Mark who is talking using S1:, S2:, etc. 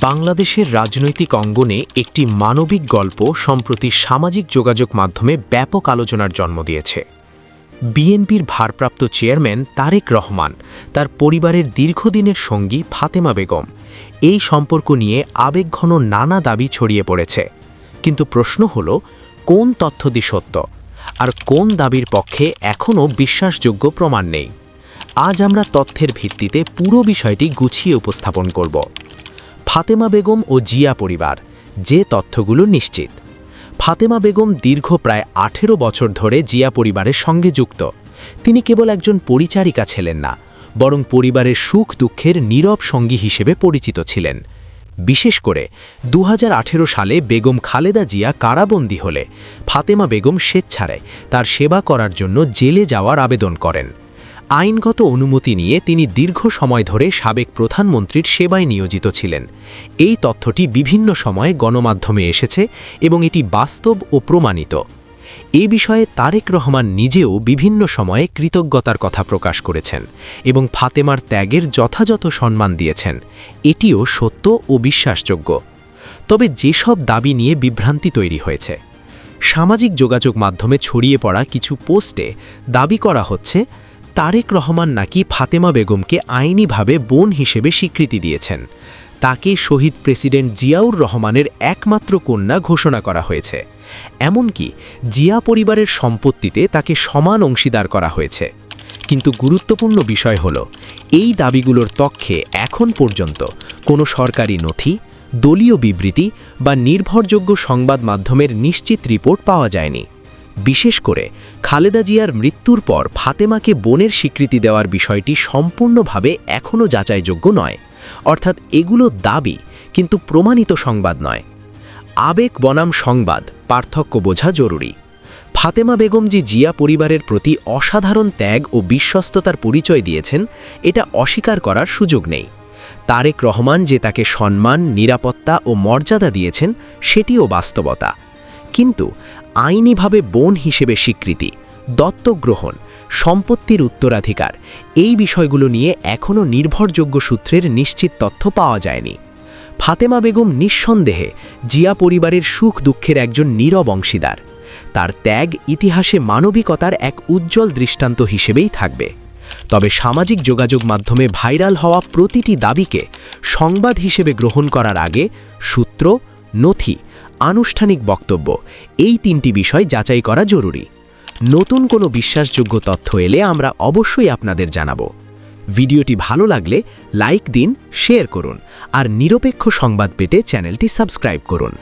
S1: বাংলাদেশের রাজনৈতিক অঙ্গনে একটি মানবিক গল্প সম্প্রতি সামাজিক যোগাযোগ মাধ্যমে ব্যাপক আলোচনার জন্ম দিয়েছে। বিএনপির ভারপ্রাপ্ত চেয়ারম্যান তারেক রহমান, তার পরিবারের দীর্ঘদিনের সঙ্গী ফাতেমা বেগম, এই সম্পর্ক নিয়ে আবেগঘন নানা দাবি ছড়িয়ে পড়েছে। কিন্তু প্রশ্ন হল, কোন তথ্যদি সত্য? আর কোন দাবির পক্ষে এখনও বিশ্বাসযোগ্য প্রমাণ নেই? আজ আমরা তথ্যের ভিত্তিতে পুরো বিষয়টি গুছিয়ে উপস্থাপন করব। ফাতেমা বেগম ও জিয়া পরিবার, যে তথ্যগুলো নিশ্চিত। ফাতেমা বেগম দীর্ঘ প্রায় আঠেরো বছর ধরে জিয়া পরিবারের সঙ্গে যুক্ত। তিনি কেবল একজন পরিচারিকা ছিলেন না, বরং পরিবারের সুখ দুঃখের নীরব সঙ্গী হিসেবে পরিচিত ছিলেন। বিশেষ করে দু হাজার আঠেরো সালে বেগম খালেদা জিয়া কারাবন্দী হলে ফাতেমা বেগম স্বেচ্ছারে তার সেবা করার জন্য জেলে যাওয়ার আবেদন করেন। আইনগত অনুমতি নিয়ে তিনি দীর্ঘ সময় ধরে সাবেক প্রধানমন্ত্রীর সেবায় নিয়োজিত ছিলেন। এই তথ্যটি বিভিন্ন সময়ে গণমাধ্যমে এসেছে এবং এটি বাস্তব ও প্রমাণিত। এ বিষয়ে তারেক রহমান নিজেও বিভিন্ন সময়ে কৃতজ্ঞতার কথা প্রকাশ করেছেন এবং ফাতেমার ত্যাগের যথাযথ সম্মান দিয়েছেন। এটিও সত্য ও বিশ্বাসযোগ্য। তবে যেসব দাবি নিয়ে বিভ্রান্তি তৈরি হয়েছে, সামাজিক যোগাযোগ মাধ্যমে ছড়িয়ে পড়া কিছু পোস্টে দাবি করা হচ্ছে তারেক রহমান নাকি ফাতেমা বেগমকে আইনিভাবে বোন হিসেবে স্বীকৃতি দিয়েছেন। তাকে শহীদ প্রেসিডেন্ট জিয়াউর রহমানের একমাত্র কন্যা ঘোষণা করা হয়েছে। এমনকি জিয়া পরিবারের সম্পত্তিতে তাকে সমান অংশীদার করা হয়েছে। কিন্তু গুরুত্বপূর্ণ বিষয় হল, এই দাবিগুলোর তক্ষে এখন পর্যন্ত কোনো সরকারি নথি, দলীয় বিবৃতি বা নির্ভরযোগ্য সংবাদ মাধ্যমের নিশ্চিত রিপোর্ট পাওয়া যায়নি। বিশেষ করে খালেদা জিয়ার মৃত্যুর পর ফাতেমাকে বোনের স্বীকৃতি দেওয়ার বিষয়টি সম্পূর্ণভাবে এখনও যাচাইযোগ্য নয়। অর্থাৎ এগুলো দাবি, কিন্তু প্রমাণিত সংবাদ নয়। আবেগ বনাম সংবাদ, পার্থক্য বোঝা জরুরি। ফাতেমা বেগম যে জিয়া পরিবারের প্রতি অসাধারণ ত্যাগ ও বিশ্বস্ততার পরিচয় দিয়েছেন, এটা অস্বীকার করার সুযোগ নেই। তারেক রহমান যে তাকে সম্মান, নিরাপত্তা ও মর্যাদা দিয়েছেন, সেটিও বাস্তবতা। কিন্তু আইনিভাবে বোন হিসেবে স্বীকৃতি দত্তক গ্রহণ সম্পত্তির উত্তরাধিকার এই বিষয়গুলো নিয়ে এখনও নির্ভরযোগ্য সূত্রের নিশ্চিত তথ্য পাওয়া যায়নি। ফাতেমা বেগম নিঃসন্দেহে জিয়া পরিবারের সুখ দুঃখের একজন নীরব অংশীদার। তার ত্যাগ ইতিহাসে মানবিকতার এক উজ্জ্বল দৃষ্টান্ত হিসেবেই থাকবে। তবে সামাজিক যোগাযোগ মাধ্যমে ভাইরাল হওয়া প্রতিটি দাবিকে সংবাদ হিসেবে গ্রহণ করার আগে সূত্র, নথি আনুষ্ঠানিক বক্তব্য। এই তিনটি বিষয় যাচাই করা জরুরি। নতুন কোনো বিশ্বাসযোগ্য তথ্য এলে আমরা অবশ্যই আপনাদের জানাব। ভিডিওটি ভালো লাগলে লাইক দিন, শেয়ার করুন, আর নিরপেক্ষ সংবাদ পেতে চ্যানেলটি সাবস্ক্রাইব করুন।